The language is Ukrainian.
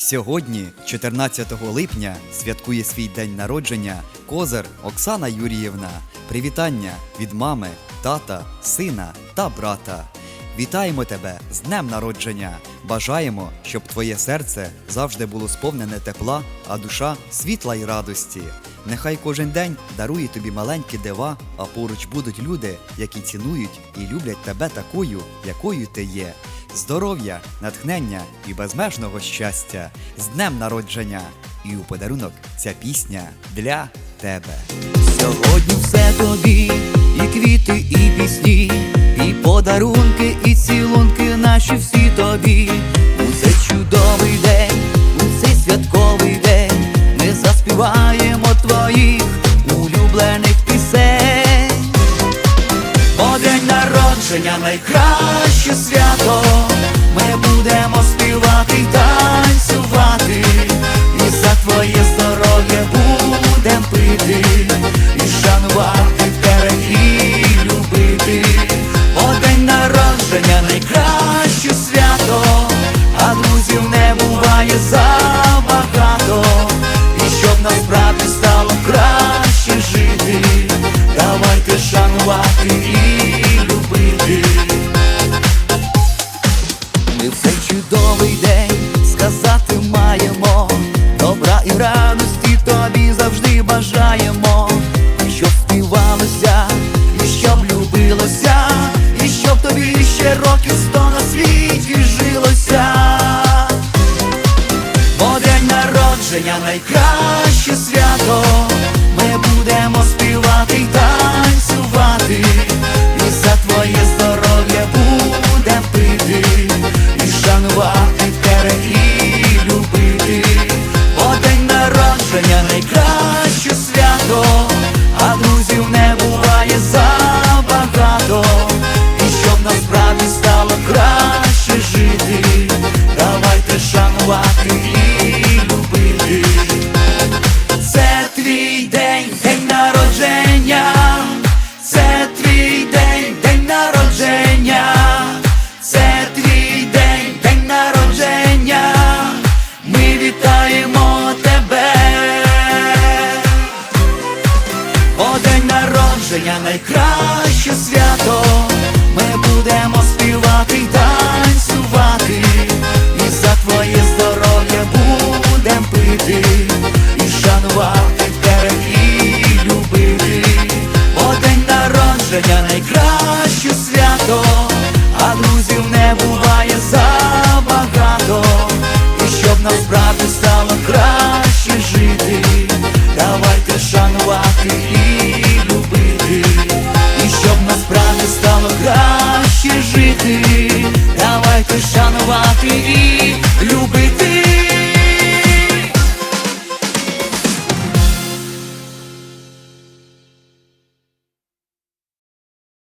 Сьогодні, 14 липня, святкує свій день народження козир Оксана Юріївна. Привітання від мами, тата, сина та брата. Вітаємо тебе з днем народження! Бажаємо, щоб твоє серце завжди було сповнене тепла, а душа світла й радості. Нехай кожен день дарує тобі маленькі дива, а поруч будуть люди, які цінують і люблять тебе такою, якою ти є. Здоров'я, натхнення і безмежного щастя з днем народження! І у подарунок ця пісня для тебе. Сьогодні все тобі, і квіти, і пісні, і подарунки, і цілунки наші всі тобі. У цей чудовий день, у цей святковий день ми заспіваємо твоїх улюблених пісень. Бо день народження найкраще свято. Найкраще найкраще свято. Ми будемо співати танцювати, і за твоє здоров'я будем пити, і шанувати і любити. Бо день народження найкраще свято, а друзів не буває забагато. І щоб насправді стало краще жити, давайте шанувати жити, давайте шанувати і любити.